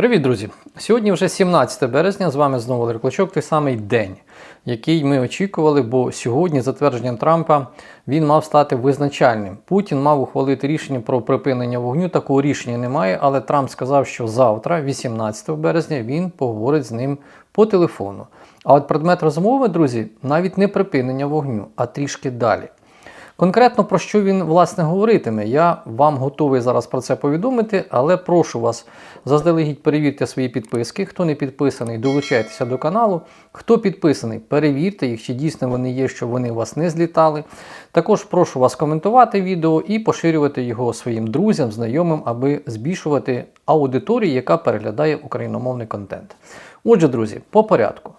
Привіт, друзі! Сьогодні вже 17 березня. З вами знову Валерій Клочок, той самий день, який ми очікували, бо сьогодні, за твердженням Трампа, він мав стати визначальним. Путін мав ухвалити рішення про припинення вогню. Такого рішення немає, але Трамп сказав, що завтра, 18 березня, він поговорить з ним по телефону. А от предмет розмови, друзі, навіть не припинення вогню, а трішки далі. Конкретно про що він власне говоритиме, я вам готовий зараз про це повідомити, але прошу вас заздалегідь перевірте свої підписки. Хто не підписаний, долучайтеся до каналу. Хто підписаний, перевірте їх, чи дійсно вони є, що вони у вас не злітали. Також прошу вас коментувати відео і поширювати його своїм друзям, знайомим, аби збільшувати аудиторію, яка переглядає україномовний контент. Отже, друзі, по порядку.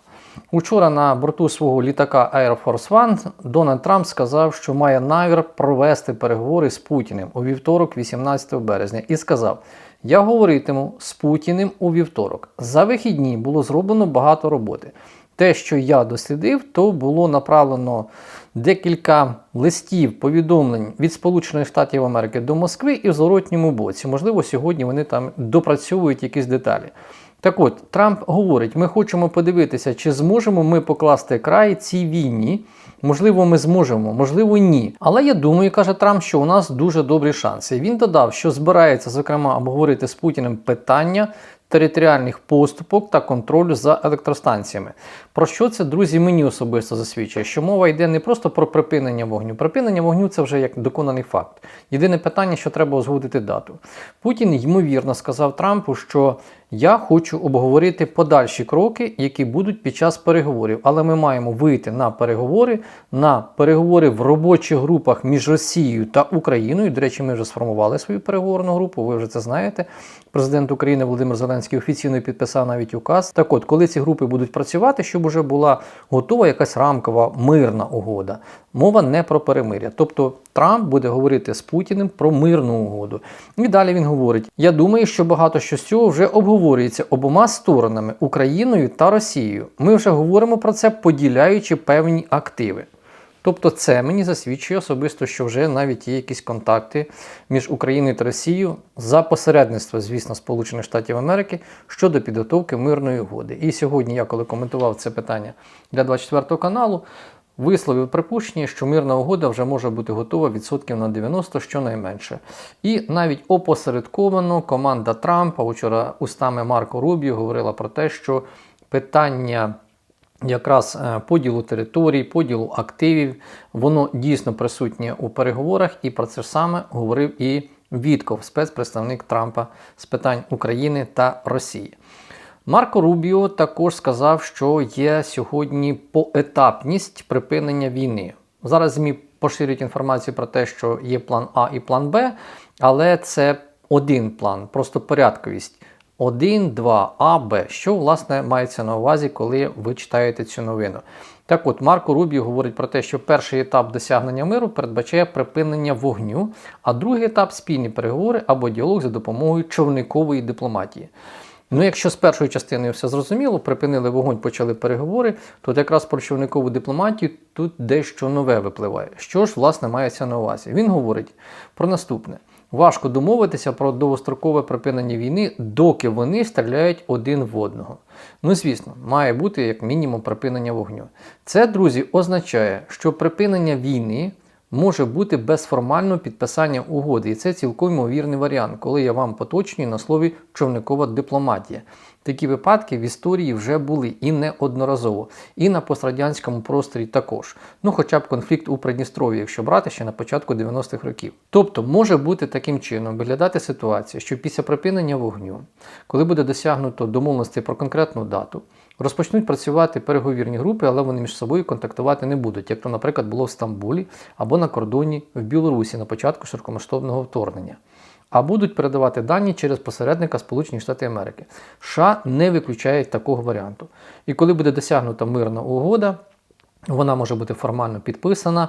Учора на борту свого літака Air Force One Дональд Трамп сказав, що має намір провести переговори з Путіним у вівторок, 18 березня, і сказав: Я говоритиму з Путіним у вівторок. За вихідні було зроблено багато роботи. Те, що я дослідив, то було направлено декілька листів, повідомлень від Сполучених Штатів Америки до Москви і в зворотньому боці. Можливо, сьогодні вони там допрацьовують якісь деталі. Так от, Трамп говорить: ми хочемо подивитися, чи зможемо ми покласти край цій війні. Можливо, ми зможемо, можливо, ні. Але я думаю, каже Трамп, що у нас дуже добрі шанси. Він додав, що збирається, зокрема, обговорити з Путіним питання територіальних поступок та контролю за електростанціями. Про що це, друзі, мені особисто засвідчує, що мова йде не просто про припинення вогню. Припинення вогню це вже як доконаний факт. Єдине питання, що треба узгодити дату. Путін ймовірно сказав Трампу, що я хочу обговорити подальші кроки, які будуть під час переговорів. Але ми маємо вийти на переговори, на переговори в робочих групах між Росією та Україною. До речі, ми вже сформували свою переговорну групу. Ви вже це знаєте. Президент України Володимир Зеленський офіційно підписав навіть указ. Так от, коли ці групи будуть працювати, щоб уже була готова якась рамкова мирна угода. Мова не про перемиря. Тобто Трамп буде говорити з Путіним про мирну угоду. І далі він говорить: я думаю, що багато що з цього вже обговорюється обома сторонами Україною та Росією. Ми вже говоримо про це, поділяючи певні активи. Тобто, це мені засвідчує особисто, що вже навіть є якісь контакти між Україною та Росією за посередництво, звісно, Сполучених Штатів Америки щодо підготовки мирної угоди. І сьогодні я, коли коментував це питання для 24 каналу, висловив припущення, що мирна угода вже може бути готова відсотків на 90 щонайменше. І навіть опосередковано команда Трампа учора устами Марко Рубіо говорила про те, що питання. Якраз е, поділу територій, поділу активів, воно дійсно присутнє у переговорах, і про це ж саме говорив і Вітков, спецпредставник Трампа з питань України та Росії. Марко Рубіо також сказав, що є сьогодні поетапність припинення війни. Зараз ЗМІ поширюють інформацію про те, що є план А і план Б, але це один план, просто порядковість. 1, 2, А, Б. Що, власне, мається на увазі, коли ви читаєте цю новину? Так от, Марко Рубі говорить про те, що перший етап досягнення миру передбачає припинення вогню, а другий етап спільні переговори або діалог за допомогою човникової дипломатії. Ну, якщо з першою частиною все зрозуміло, припинили вогонь, почали переговори, то якраз про човникову дипломатію тут дещо нове випливає. Що ж, власне, мається на увазі? Він говорить про наступне. Важко домовитися про довгострокове припинення війни, доки вони стріляють один в одного. Ну, звісно, має бути як мінімум припинення вогню. Це, друзі, означає, що припинення війни може бути без формального підписання угоди. І це цілком ймовірний варіант, коли я вам поточнюю на слові човникова дипломатія. Такі випадки в історії вже були і неодноразово, і на пострадянському просторі також. Ну, хоча б конфлікт у Придністров'ї, якщо брати ще на початку 90-х років. Тобто може бути таким чином виглядати ситуація, що після припинення вогню, коли буде досягнуто домовленості про конкретну дату, розпочнуть працювати переговірні групи, але вони між собою контактувати не будуть, як то, наприклад, було в Стамбулі або на кордоні в Білорусі на початку широкомасштабного вторгнення а будуть передавати дані через посередника Сполучені Штати Америки. США не виключають такого варіанту. І коли буде досягнута мирна угода, вона може бути формально підписана.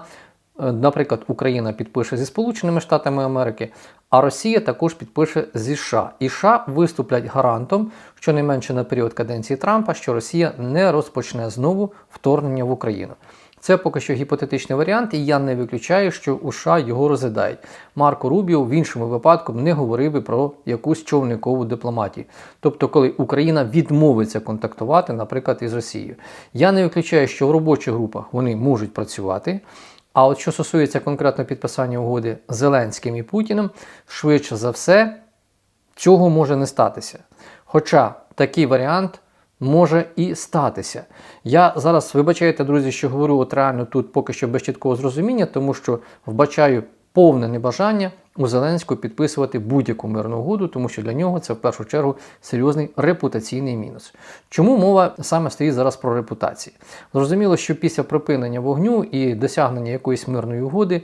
Е, наприклад, Україна підпише зі Сполученими Штатами Америки, а Росія також підпише зі США. І США виступлять гарантом, щонайменше на період каденції Трампа, що Росія не розпочне знову вторгнення в Україну. Це поки що гіпотетичний варіант, і я не виключаю, що у США його розглядають. Марко Рубіо в іншому випадку не говорив би про якусь човникову дипломатію. Тобто, коли Україна відмовиться контактувати, наприклад, із Росією. Я не виключаю, що в робочих групах вони можуть працювати. А от що стосується конкретно підписання угоди Зеленським і Путіним, швидше за все, цього може не статися. Хоча такий варіант може і статися. Я зараз вибачайте, друзі, що говорю от реально тут поки що без чіткого зрозуміння, тому що вбачаю повне небажання у Зеленського підписувати будь-яку мирну угоду, тому що для нього це в першу чергу серйозний репутаційний мінус. Чому мова саме стоїть зараз про репутації? Зрозуміло, що після припинення вогню і досягнення якоїсь мирної угоди.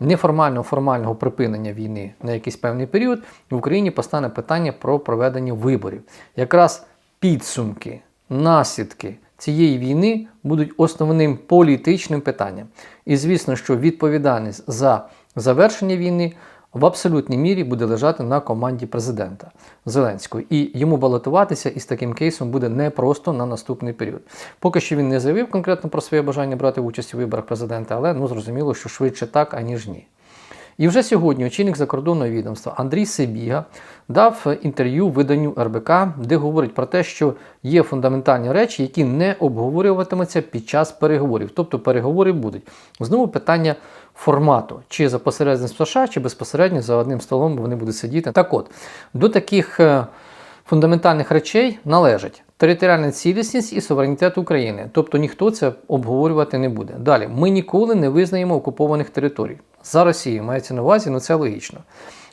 Неформального формального припинення війни на якийсь певний період в Україні постане питання про проведення виборів. Якраз підсумки, наслідки цієї війни будуть основним політичним питанням. І звісно, що відповідальність за завершення війни в абсолютній мірі буде лежати на команді президента Зеленського. І йому балотуватися із таким кейсом буде непросто на наступний період. Поки що він не заявив конкретно про своє бажання брати участь у виборах президента, але ну зрозуміло, що швидше так, аніж ні. І вже сьогодні очільник закордонного відомства Андрій Сибіга дав інтерв'ю виданню РБК, де говорить про те, що є фундаментальні речі, які не обговорюватимуться під час переговорів. Тобто переговори будуть. Знову питання формату, чи за посередництвом США, чи безпосередньо за одним столом вони будуть сидіти. Так от, до таких е, фундаментальних речей належать територіальна цілісність і суверенітет України. Тобто ніхто це обговорювати не буде. Далі, ми ніколи не визнаємо окупованих територій. За Росією мається на увазі, ну це логічно.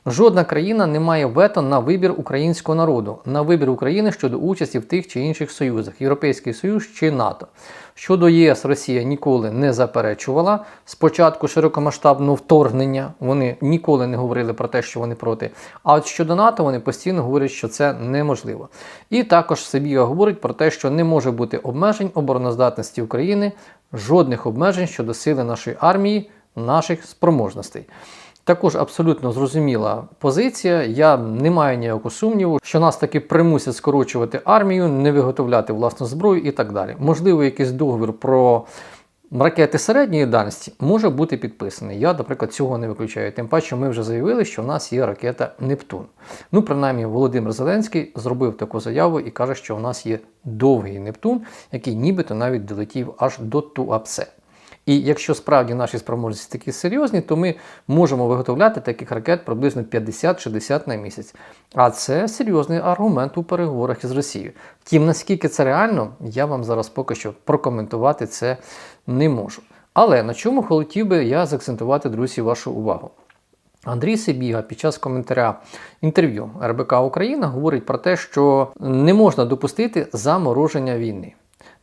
Жодна країна не має вето на вибір українського народу, на вибір України щодо участі в тих чи інших союзах, Європейський Союз чи НАТО. Щодо ЄС, Росія ніколи не заперечувала. Спочатку широкомасштабного вторгнення вони ніколи не говорили про те, що вони проти. А от щодо НАТО вони постійно говорять, що це неможливо. І також Сибіга говорить про те, що не може бути обмежень обороноздатності України, жодних обмежень щодо сили нашої армії, наших спроможностей. Також абсолютно зрозуміла позиція. Я не маю ніякого сумніву, що нас таки примусять скорочувати армію, не виготовляти власну зброю і так далі. Можливо, якийсь договір про ракети середньої дальності може бути підписаний. Я, наприклад, цього не виключаю. Тим паче, ми вже заявили, що в нас є ракета Нептун. Ну, принаймні, Володимир Зеленський зробив таку заяву і каже, що у нас є довгий Нептун, який нібито навіть долетів аж до Туапсе. І якщо справді наші спроможності такі серйозні, то ми можемо виготовляти таких ракет приблизно 50-60 на місяць. А це серйозний аргумент у переговорах із Росією. Втім, наскільки це реально, я вам зараз поки що прокоментувати це не можу. Але на чому хотів би я заакцентувати, друзі, вашу увагу. Андрій Сибіга під час коментаря інтерв'ю РБК Україна говорить про те, що не можна допустити замороження війни.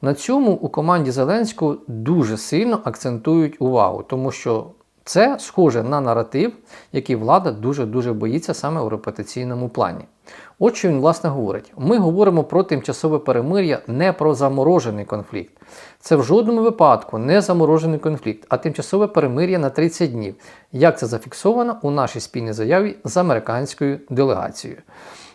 На цьому у команді Зеленського дуже сильно акцентують увагу, тому що це схоже на наратив, який влада дуже-дуже боїться саме у репутаційному плані. От що він власне говорить: ми говоримо про тимчасове перемир'я, не про заморожений конфлікт. Це в жодному випадку не заморожений конфлікт, а тимчасове перемир'я на 30 днів, як це зафіксовано у нашій спільній заяві з американською делегацією.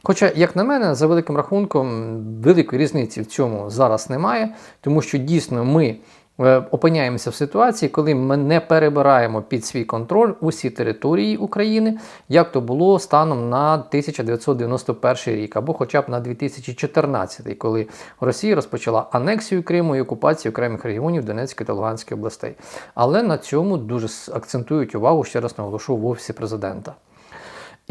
Хоча, як на мене, за великим рахунком, великої різниці в цьому зараз немає, тому що дійсно ми е, опиняємося в ситуації, коли ми не перебираємо під свій контроль усі території України, як то було станом на 1991 рік, або хоча б на 2014, коли Росія розпочала анексію Криму і окупацію окремих регіонів Донецької та Луганської областей. Але на цьому дуже акцентують увагу, ще раз наголошу в офісі президента.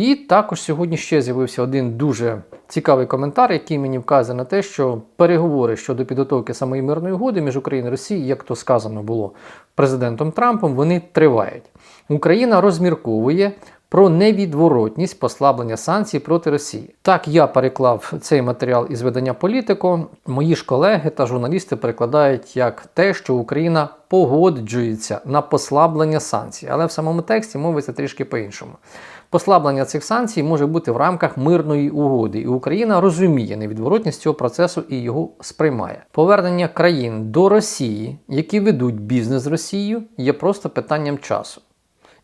І також сьогодні ще з'явився один дуже цікавий коментар, який мені вказує на те, що переговори щодо підготовки самої мирної угоди між Україною і Росією, як то сказано було президентом Трампом, вони тривають. Україна розмірковує про невідворотність послаблення санкцій проти Росії. Так я переклав цей матеріал із видання Політико. Мої ж колеги та журналісти перекладають як те, що Україна погоджується на послаблення санкцій, але в самому тексті мовиться трішки по-іншому. Послаблення цих санкцій може бути в рамках мирної угоди, і Україна розуміє невідворотність цього процесу і його сприймає. Повернення країн до Росії, які ведуть бізнес з Росією, є просто питанням часу.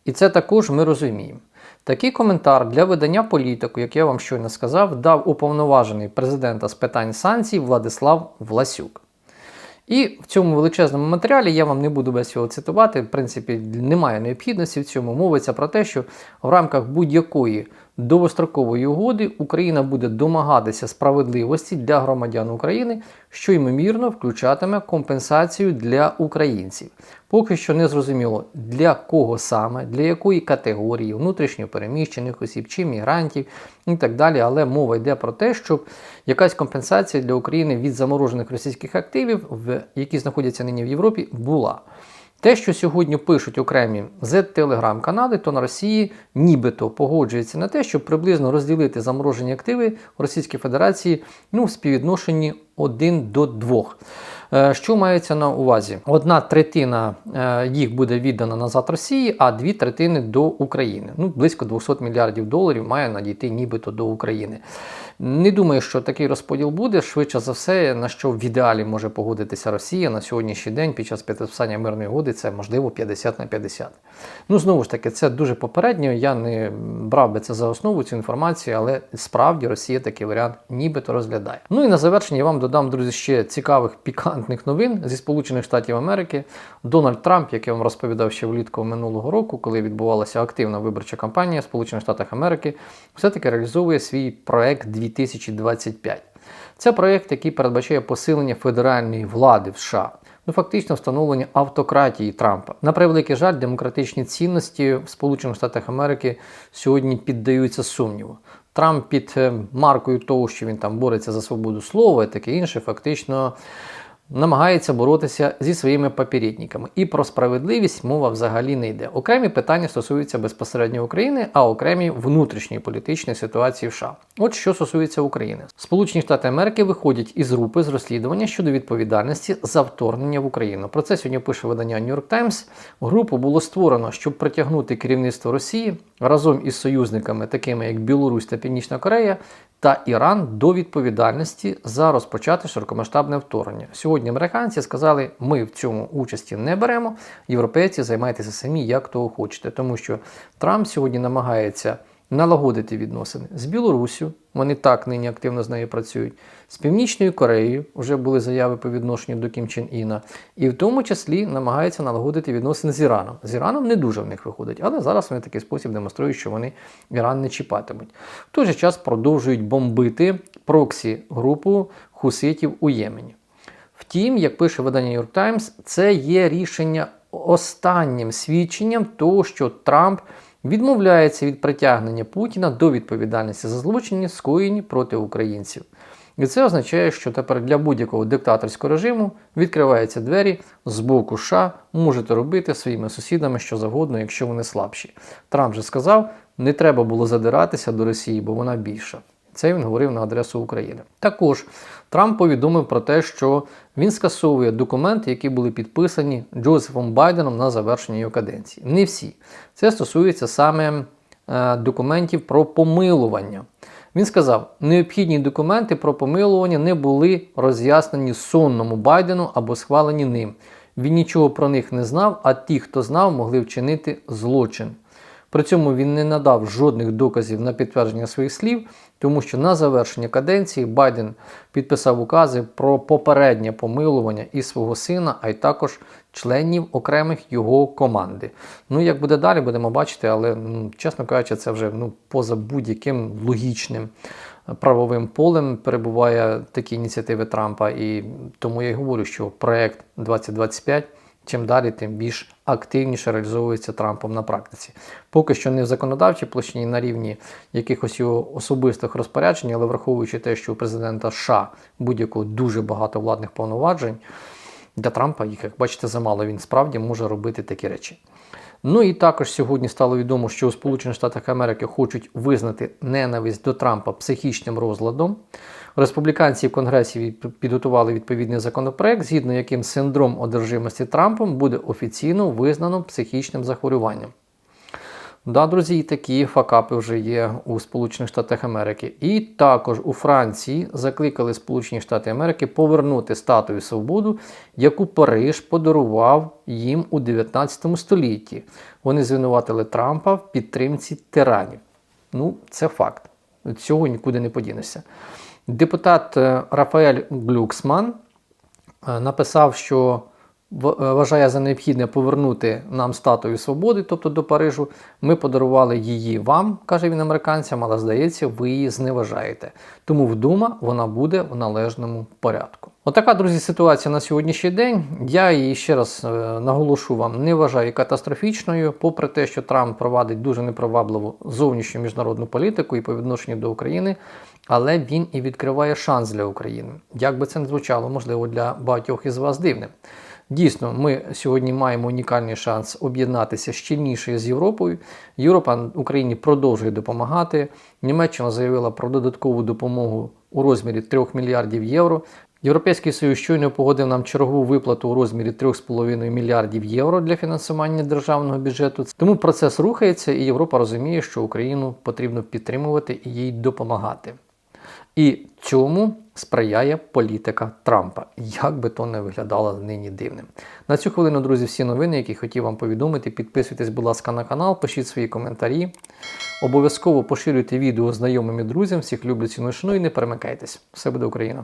І це також ми розуміємо. Такий коментар для видання політику, як я вам щойно сказав, дав уповноважений президента з питань санкцій Владислав Власюк. І в цьому величезному матеріалі я вам не буду весь його цитувати. В принципі, немає необхідності в цьому. Мовиться про те, що в рамках будь-якої довгострокової угоди Україна буде домагатися справедливості для громадян України, що ймовірно включатиме компенсацію для українців. Поки що не зрозуміло для кого саме, для якої категорії внутрішньопереміщених осіб чи мігрантів і так далі. Але мова йде про те, щоб якась компенсація для України від заморожених російських активів, в які знаходяться нині в Європі, була. Те, що сьогодні пишуть окремі з телеграм-канали, то на Росії нібито погоджується на те, щоб приблизно розділити заморожені активи Російської Федерації ну, в співвідношенні 1 до 2. Е, Що мається на увазі? Одна третина е, їх буде віддана назад Росії, а дві третини до України. Ну, близько 200 мільярдів доларів має надійти нібито до України. Не думаю, що такий розподіл буде. Швидше за все, на що в ідеалі може погодитися Росія на сьогоднішній день під час підписання мирної угоди, це можливо 50 на 50. Ну, знову ж таки, це дуже попередньо. Я не брав би це за основу цю інформацію, але справді Росія такий варіант нібито розглядає. Ну і на завершення я вам додам, друзі, ще цікавих пікантних новин зі Сполучених Штатів Америки. Дональд Трамп, як я вам розповідав ще влітку минулого року, коли відбувалася активна виборча кампанія в Сполучених Штатах Америки, все-таки реалізовує свій проект 2025. Це проєкт, який передбачає посилення федеральної влади в США. Ну, фактично встановлення автократії Трампа. На превеликий жаль, демократичні цінності в Сполучених Штатах Америки сьогодні піддаються сумніву. Трамп під е, маркою того, що він там бореться за свободу слова і таке інше, фактично намагається боротися зі своїми попередниками. І про справедливість мова взагалі не йде. Окремі питання стосуються безпосередньо України, а окремі внутрішньої політичної ситуації в США. От що стосується України, Сполучені Штати Америки виходять із групи з розслідування щодо відповідальності за вторгнення в Україну. Про це сьогодні пише видання New York Times. Групу було створено, щоб притягнути керівництво Росії разом із союзниками, такими як Білорусь та Північна Корея, та Іран до відповідальності за розпочати широкомасштабне вторгнення. Сьогодні американці сказали, ми в цьому участі не беремо. Європейці займайтеся самі, як того хочете, тому що Трамп сьогодні намагається налагодити відносини з Білоруссю. Вони так нині активно з нею працюють. З Північною Кореєю вже були заяви по відношенню до Кім Чен Іна, і в тому числі намагається налагодити відносини з Іраном. З Іраном не дуже в них виходить, але зараз вони такий спосіб демонструють, що вони Іран не чіпатимуть. В той же час продовжують бомбити проксі групу хуситів у Ємені. Втім, як пише видання New York Times, це є рішення останнім свідченням того, що Трамп відмовляється від притягнення Путіна до відповідальності за злочини, скоєні проти українців. І це означає, що тепер для будь-якого диктаторського режиму відкриваються двері з боку США, можете робити своїми сусідами що завгодно, якщо вони слабші. Трамп же сказав, не треба було задиратися до Росії, бо вона більша. Це він говорив на адресу України. Також Трамп повідомив про те, що він скасовує документи, які були підписані Джозефом Байденом на завершення його каденції. Не всі. Це стосується саме е, документів про помилування. Він сказав, необхідні документи про помилування не були роз'яснені сонному Байдену або схвалені ним. Він нічого про них не знав, а ті, хто знав, могли вчинити злочин. При цьому він не надав жодних доказів на підтвердження своїх слів, тому що на завершення каденції Байден підписав укази про попереднє помилування і свого сина, а й також членів окремих його команди. Ну, як буде далі, будемо бачити, але, ну, чесно кажучи, це вже ну, поза будь-яким логічним правовим полем перебуває такі ініціативи Трампа. І тому я й говорю, що проект 2025 чим далі, тим більш активніше реалізовується Трампом на практиці. Поки що не в законодавчій площині на рівні якихось його особистих розпоряджень, але враховуючи те, що у президента США будь-якого дуже багато владних повноважень, для Трампа їх, як бачите, замало. Він справді може робити такі речі. Ну і також сьогодні стало відомо, що у Сполучених Штатах Америки хочуть визнати ненависть до Трампа психічним розладом. Республіканці в Конгресі підготували відповідний законопроект, згідно яким синдром одержимості Трампом буде офіційно визнано психічним захворюванням. Да, друзі, і такі факапи вже є у Сполучених Штатах Америки. І також у Франції закликали Сполучені Штати Америки повернути статую свободу, яку Париж подарував їм у 19 столітті. Вони звинуватили Трампа в підтримці тиранів. Ну, це факт. Цього нікуди не подінешся. Депутат е, Рафаель Глюксман е, написав, що вважає за необхідне повернути нам статую свободи, тобто до Парижу. Ми подарували її вам, каже він американцям, але здається, ви її зневажаєте. Тому вдома вона буде в належному порядку. Отака, друзі, ситуація на сьогоднішній день. Я її ще раз е, наголошу вам, не вважаю катастрофічною, попри те, що Трамп провадить дуже непривабливу зовнішню міжнародну політику і по відношенню до України, але він і відкриває шанс для України. Як би це не звучало, можливо, для багатьох із вас дивним. Дійсно, ми сьогодні маємо унікальний шанс об'єднатися щільніше з Європою. Європа Україні продовжує допомагати. Німеччина заявила про додаткову допомогу у розмірі 3 мільярдів євро. Європейський Союз щойно погодив нам чергову виплату у розмірі 3,5 мільярдів євро для фінансування державного бюджету. Тому процес рухається, і Європа розуміє, що Україну потрібно підтримувати і їй допомагати. І цьому сприяє політика Трампа, як би то не виглядало нині дивним. На цю хвилину, друзі, всі новини, які хотів вам повідомити. Підписуйтесь, будь ласка, на канал, пишіть свої коментарі. Обов'язково поширюйте відео знайомим і друзям. Всіх люблю ціну і і не перемикайтесь. Все буде Україна!